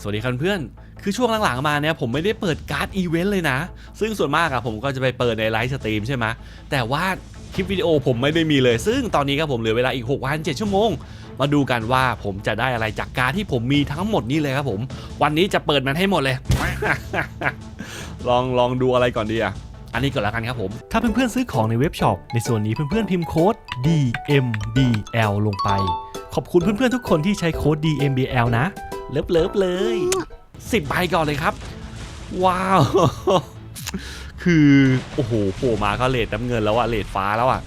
สวัสดีครับเพื่อน คือช่วงหลังๆมาเนี่ยผมไม่ได้เปิดการ์ดอีเวนต์เลยนะ ซึ่งส่วนมากอะผมก็จะไปเปิดในไลฟ์สตรีมใช่ไหมแต่ว่าคลิปวิดีโอผมไม่ได้มีเลย ซึ่งตอนนี้ครับผมเหลือเวลาอีก6วัน7ชั่วโมง มาดูกันว่าผมจะได้อะไรจากการที่ผมมีทั้งหมดนี้เลยครับผม วันนี้จะเปิดมันให้หมดเลย ลองลองดูอะไรก่อนดีอะอันนี้ก่อนล้วกันครับผม ถ้าเพื่อนๆซื้อของในเว็บช็อปในส่วนนี้เพื่อนๆพิมพ์โค้ด DMBL ลงไป ขอบคุณเพื่อนๆทุกคนที่ใช้โค้ด DMBL นะ เลิฟเลิฟๆเลย10ใบก่อนเลยครับ ว้าว คือ โอ้โหโผล่มาก็เลดน้ำเงินแล้วอะเลดฟ้าแล้วอะ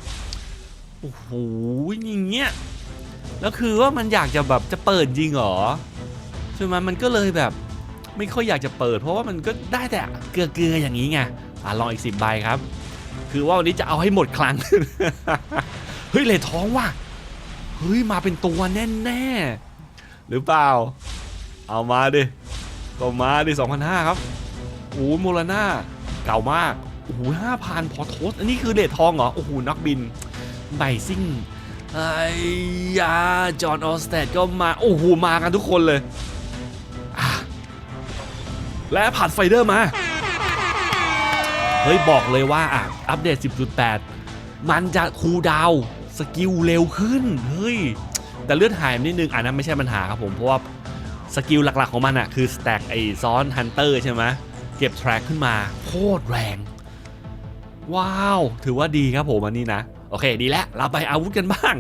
โอ้โหอย่างเงี้ยแล้วคือว่ามันอยากจะแบบจะเปิดจริงเหรอใช่ไหมมันก็เลยแบบ ไม่ค่อยอยากจะเปิด เพราะว่ามันก็ได้แต่เกลือๆอย่างนี้ไงอะลองอีกสิบใบครับ คือว่าวันนี้จะเอาให้หมดคลังเฮ้ยเลดท้องว่ะเฮ้ยมาเป็นตัวแน่ๆหรือเปล่า เอามาดิก็มาดิ2,500ครับโอ้โหโมลาน่าเก่ามากโอ้โห5,000พอโทสอันนี้คือเดททองเหรอ โอ้โห นักบินไบซิ่งไอ้ยาจอห์นออสเตดก็มา โอ้โห มากันทุกคนเลย และผัดไฟเดอร์มา เฮ้ย บอกเลยว่าอะอัปเดต 10.8 มันจะคูลดาวสกิลเร็วขึ้น เฮ้ย แต่เลือดหายนิดนึง อันนั้นไม่ใช่ปัญหาครับผม เพราะว่า สกิลหลักๆของมันอะคือสแต็กไอซ้อนฮันเตอร์ใช่ไหมเก็บแทร็กขึ้นมาโคตรแรง ว้าว ถือว่าดีครับผมอันนี้นะ โอเคดีแล้วเราไปอาวุธกันบ้าง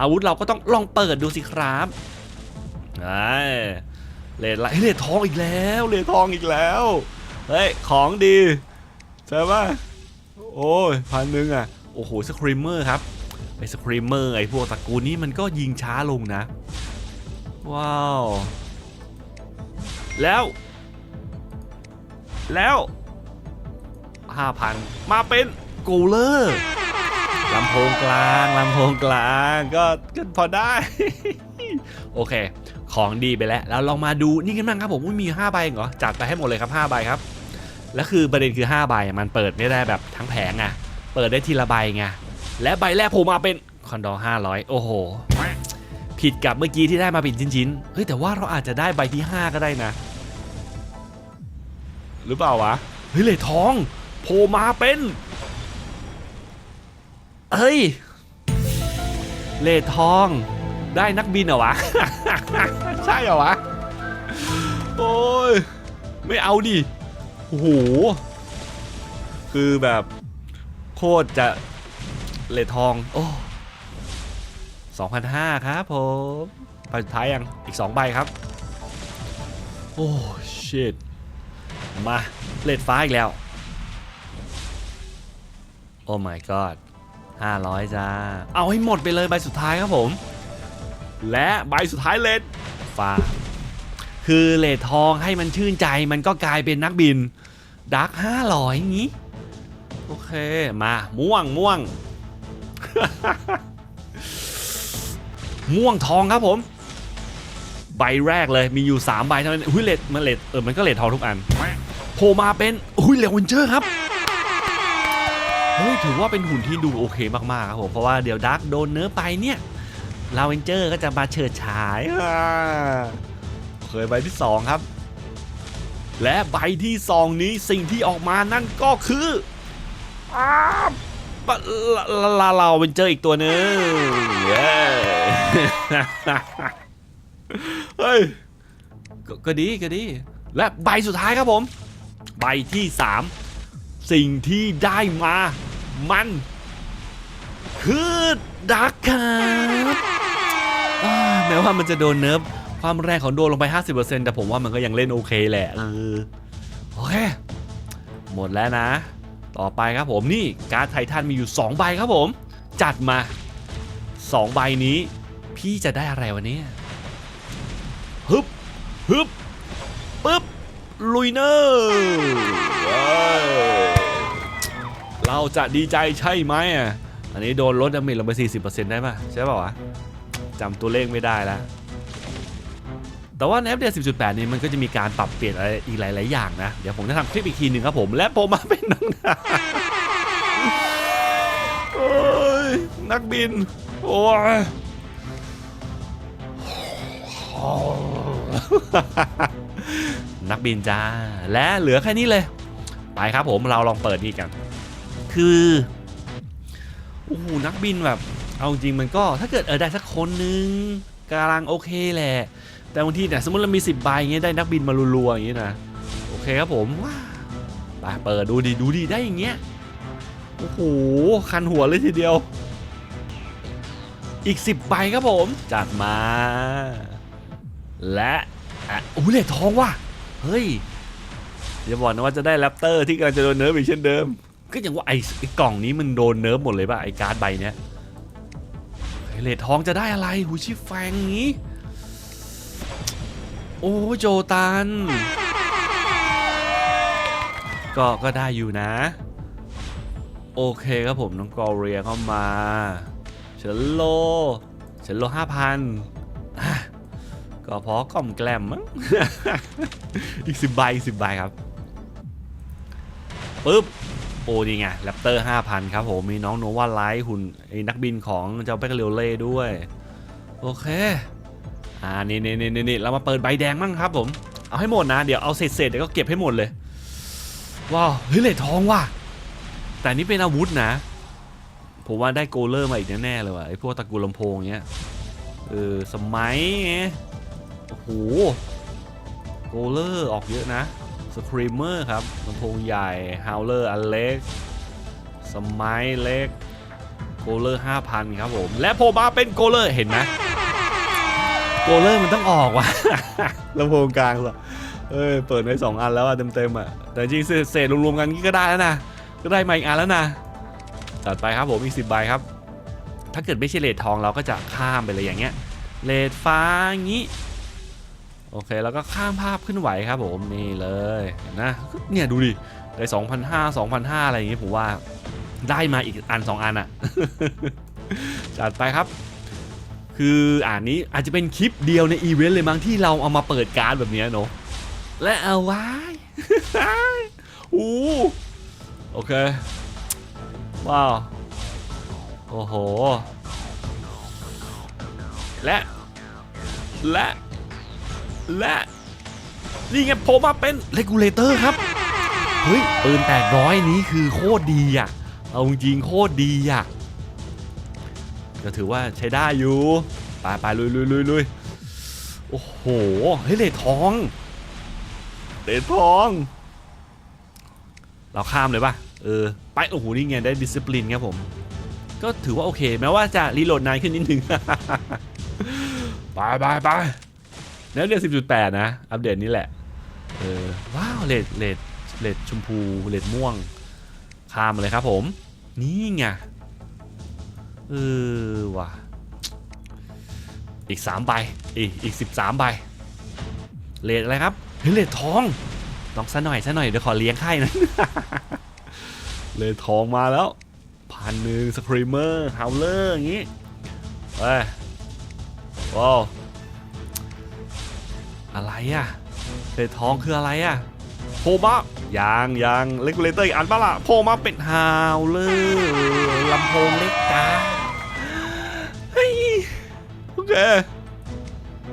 อาวุธเราก็ต้องลองเปิดดูสิครับไอ้เลดไรเลดทองอีกแล้วเลดทองอีกแล้วเฮ้ยของดีใช่ปะโอ้ยพันหนึ่งอะโอ้โหสครีมเมอร์ครับไอสครีมเมอร์ไอพวกตระกูลนี้มันก็ยิงช้าลงนะ ว้าว แล้ว แล้ว5,000มาเป็นกูเลอร์ลำโพงกลางลำโพงกลางก็ก็พอได้ โอเค ของดีไปแล้วแล้วลองมาดูนี่กันบ้างครับผมอุ๊ยมี5ใบเหรอจัดไปให้หมดเลยครับ5ใบครับแล้วคือประเด็นคือ5ใบมันเปิดไม่ได้แบบทั้งแผงไงเปิดได้ทีละใบไงและใบแรกผมมาเป็นคอนโด500 โอ้โห ผิดกับเมื่อกี้ที่ได้มาเป็นชิ้นๆ เฮ้ยแต่ว่าเราอาจจะได้ใบที่ 5 ก็ได้นะ หรือเปล่าวะ เฮ้ยเหลยทองโผล่มาเป็น เฮ้ยเลดทองได้นักบินเหรอวะ ใช่เหรอวะ โอ้ย ไม่เอาดิ โอ้โห คือแบบโคตรจะเลดทอง โอ้ 2,500 ครับผมใบสุดท้ายยังอีก 2 ใบครับ โอ้ชิตมาเลดฟ้าอีกแล้ว โอ้ my god 500 จ้า เอาให้หมดไปเลยใบสุดท้ายครับผม และใบสุดท้ายเลดฟ้า คือเลดทองให้มันชื่นใจมันก็กลายเป็นนักบินดัก500อย่างนี้ โอเค มาม่วงม่วง ม่วงทองครับผม ใบแรกเลยมีอยู่ 3 ใบเท่านั้นหุ้ยเลดมันเลดเออมันก็เลดทองทุกอันโผล่มาเป็นหุ้ยเลวันเจอร์ครับเฮ้ยถือว่าเป็นหุ่นที่ดูโอเคมากๆครับผมเพราะว่าเดี๋ยวดักโดนเนื้อไปเนี่ยลาเวนเจอร์ก็จะมาเฉิดฉายเคยใบที่ 2 ครับ และใบที่ 2 นี้สิ่งที่ออกมานั่นก็คืออาลาลาลาลาเวนเจอร์อีกตัวหนึงเย้ เฮ้ยกก็ดีก็ดี และใบสุดท้ายครับผม ใบที่ 3 สิ่งที่ได้มา มัน คือดักครับอ่าแม้ว่ามันจะโดนเนิร์ฟความแรงของโดนลงไป 50%แต่ผมว่ามันก็ยังเล่นโอเคแหละเออโอเค หมดแล้วนะ ต่อไปครับผมนี่การ์ดไททันมีอยู่ 2 ใบครับผม จัดมา 2 ใบนี้ พี่จะได้อะไรวันนี้ฮึบฮึบปึ๊บลุยเนอร์เราจะดีใจใช่ไหมอะอันนี้โดนลดดาเมจลงไป 40%ได้ป่ะ ใช่ป่าวะจำตัวเลขไม่ได้แล้ว แต่ว่าในอัปเดต10.8 นี้มันก็จะมีการปรับเปลี่ยนอะไรอีกหลาย ๆ อย่างนะ เดี๋ยวผมจะทำคลิปอีกทีหนึ่งครับผม และผมมาเป็นนักนักบิน โอ้ย นักบินจ้า และเหลือแค่นี้เลย ไปครับผมเราลองเปิดนี่กัน คือโอ้โหนักบินแบบ เอาจริงมันก็ถ้าเกิดเออได้สักคนนึงกำลังโอเคแหละ แต่บางทีเนี่ยสมมติเรามี 10 ใบอย่างเงี้ยได้นักบินมารัวๆอย่างเงี้ยนะโอเคครับผมว้าไปเปิดดูดีดูดีได้อย่างเงี้ยโอ้โหคันหัวเลยทีเดียว อีก 10 ใบครับผม จัดมา และอะโอ้เหล็กทองว่ะเฮ้ยอย่าบอกนะว่าจะได้แรปเตอร์ที่กำลังจะโดนเนิร์ฟอีกเช่นเดิม ก็อย่างว่าไอ้ไอ้กล่องนี้มันโดนเนิร์ฟหมดเลยป่ะไอ้การ์ดใบเนี้ยเฮ้ยเหล็กทองจะได้อะไรหูชิแฟงงี้ โอ้โจตัน ก็ก็ได้อยู่นะ โอเคครับผมน้องกอเรียเข้ามาเฉลโลเฉลโลห้าพัน ก็พอกล่อมแกล้มมั้งอีกสิบใบอีกสิบใบครับปึ๊บโอ้นี่ไงแรปเตอร์5,000ครับผม มีน้องโนวาไลท์หุ่นไอ้นักบินของเจ้าเบเกเรเล่ด้วย โอเค อ่า นี่นี่นี่นี่เรามาเปิดใบแดงมั่งครับผม เอาให้หมดนะ เดี๋ยวเอาเศษเศษเดี๋ยวก็เก็บให้หมดเลย ว้าว เฮ้ยเหล็กทองว่ะ แต่นี่เป็นอาวุธนะ ผมว่าได้โกลเลอร์มาอีกแน่ๆเลยว่ะไอ้พวกตะกูลลำโพงเงี้ย เออ สมัยไง โอ้โหโกลเลอร์ออกเยอะนะสครีมเมอร์ครับลำโพงใหญ่ฮาวเลอร์อันเล็กสมัยเล็กโกลเลอร์5,000 ครับผม และโผล่มาเป็นโกลเลอร์เห็นไหมโกลเลอร์มันต้องออกว่ะลำโพงกลางสะเอ้ยเปิดไว้สองอันแล้วอะเต็มๆอะแต่จริงๆเศษรวมๆกันก็ได้แล้วนะก็ได้มาอีกอันแล้วนะจัดไปครับผมอีกสิบใบครับ ถ้าเกิดไม่ใช่เลดทองเราก็จะข้ามไปเลยอย่างเงี้ยเลดฟ้างี้ โอเคแล้วก็ข้ามภาพขึ้นไหวครับผมนี่เลยนะเนี่ยดูดิได้2,500 2,500อะไรอย่างงี้ผมว่าได้มาอีกอัน2อันอะจัดไปครับ คืออ่านนี้อาจจะเป็นคลิปเดียวในอีเวนต์เลยมั้งที่เราเอามาเปิดการ์ดแบบเนี้ยเนาะและเอาไว้อู้โอเค ว้าว โอ้โห และ และ และนี่ไงผมมาเป็นเลกูเลเตอร์ครับ เฮ้ย ปืนแปดร้อยนี้คือโคตรดีอะ เอาจริงโคตรดีอะ ก็ถือว่าใช้ได้อยู่ ไปไปลุยลุยลุยลุยโอ้โห เฮ้ยเลดทองเลดทอง เราข้ามเลยป่ะ เออ ไป โอ้โห นี่ไงได้ดิสซิปลินครับผม ก็ถือว่าโอเค แม้ว่าจะรีโหลดนานขึ้นนิดนึง ไปไปไป แล้วเดือน10.8นะ อัปเดตนี้แหละ เออ ว้าวเลดเลดเลดชมพูเลดม่วงข้ามมาเลยครับผม นี่ไง เออว่ะ อีก3ใบ อีกอีก13ใบ เลดอะไรครับเฮ้ยเลดทองต้องซะหน่อยซะหน่อยเดี๋ยวขอเลี้ยงไข่นะเลดทองมาแล้วพันหนึ่งสครีมเมอร์ฮาวเลอร์อย่างงี้ เฮ้ยว้าว อะไรอะเศษทองคืออะไรอะโผล่มายังยังเลกูเลเตอร์อีกอันปะล่ะโผล่มาเป็นฮาวเลยลำโพงเล็กกาเฮ้ยโอเค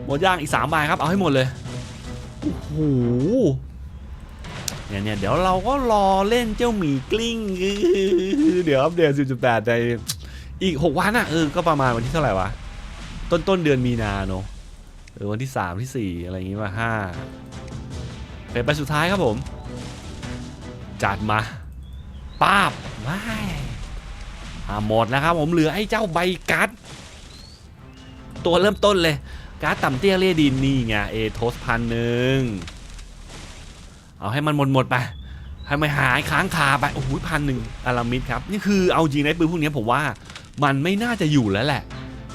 หมดย่างอีก3ใบครับเอาให้หมดเลยโอ้โหเนี่ยเนี่ยเดี๋ยวเราก็รอเล่นเจ้าหมีกลิ้ง เดี๋ยวอัปเดต10.8ในอีก 6 วันอะเออก็ประมาณวันที่เท่าไหร่วะ ต้นต้นเดือนมีนาเนอะ เออวันที่ 3 ที่ 4 อะไรอย่างงี้มาห้าเป็นไปสุดท้ายครับผม จัดมาป้าบว้ายอ่หมดแล้วครับผมเหลือไอ้เจ้าใบกัดตัวเริ่มต้นเลย การ์ดต่ำเตี้ยเลี่ยดินนี่ไงเอโทสพันหนึ่งเอาให้มันหมดหมดไปให้มันหายค้างคาไปโอ้โหพันหนึ่งอารามิดครับ นี่คือเอาจริงในะปืนพวกนี้ผมว่ามันไม่น่าจะอยู่แล้วแหละ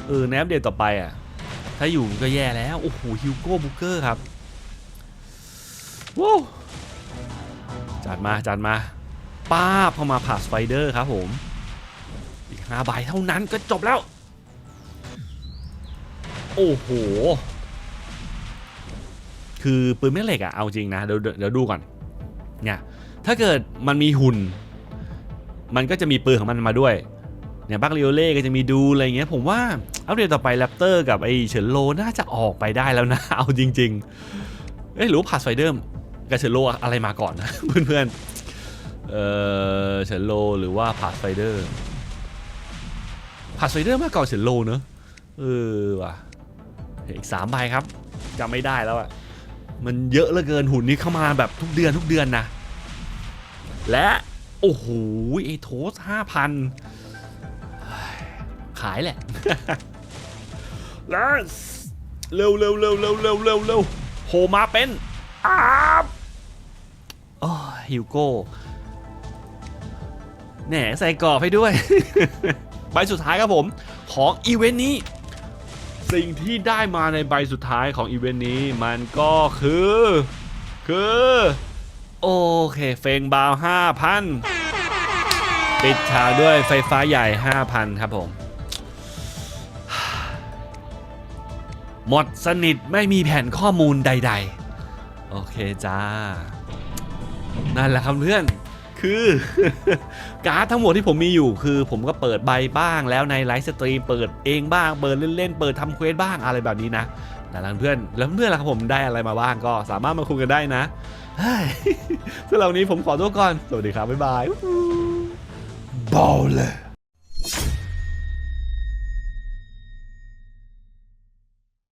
เออในอัปเดตต่อไปอะ ถ้าอยู่ก็แย่แล้ว โอ้โหฮิวโก้บุกเกอร์ครับว้าวจัดมาจัดมาป้าเข้ามาผ่าสไปเดอร์ครับผม อีกห้าใบเท่านั้นก็จบแล้ว โอ้โห คือปืนแม่เหล็กอะเอาจริงนะ เดี๋ยวเดี๋ยวดูก่อน เนี่ย ถ้าเกิดมันมีหุ่น มันก็จะมีปืนของมันมาด้วย เนี่ยบักเรียเล่ก็จะมีดูอะไรเงี้ย ผมว่า อัปเดตต่อไปแรปเตอร์กับไอเฉินโลน่าจะออกไปได้แล้วนะ เอาจริง ๆ เอ้ยหรือว่าสไฟเดอร์กับเฉินโลอะไรมาก่อนนะเพื่อนๆ เออเฉินโลหรือว่าพาสไฟเดอร์พาสไฟเดอร์มาก่อนเฉินโลเนอะเออว่ะอีกสามใบครับจำไม่ได้แล้วอะมันเยอะเหลือเกินหุ่นนี้เข้ามาแบบทุกเดือนทุกเดือนนะและโอ้โหไอโทสห้าพันขายแหละ แล้วเร็วเร็วเร็วเร็วเร็วเร็วเร็วโผล่มาเป็นอาบโอ้ยฮิวโก้แหนใส่กรอบให้ด้วย ใบสุดท้ายครับผมของอีเวนต์นี้ สิ่งที่ได้มาในใบสุดท้ายของอีเวนต์นี้มันก็คือ คือ โอเค เฟงบาว 5,000 ปิดฉากด้วยไฟฟ้าใหญ่ 5,000 ครับผม หมดสนิทไม่มีแผ่นข้อมูลใด ๆ โอเคจ้า นั่นแหละครับเพื่อน คือ การ์ดทั้งหมดที่ผมมีอยู่คือ ผมก็เปิดใบบ้างแล้วในไลฟ์สตรีมเปิดเองบ้างเปิดเล่นๆเปิดทำเควสบ้างอะไรแบบนี้นะนั่นแหละเพื่อนแล้วเพื่อนล่ะครับผมได้อะไรมาบ้างก็สามารถมาคุยกันได้นะสำหรับวันนี้ผมขอตัวก่อน สวัสดีครับบ๊ายบายบอลเลย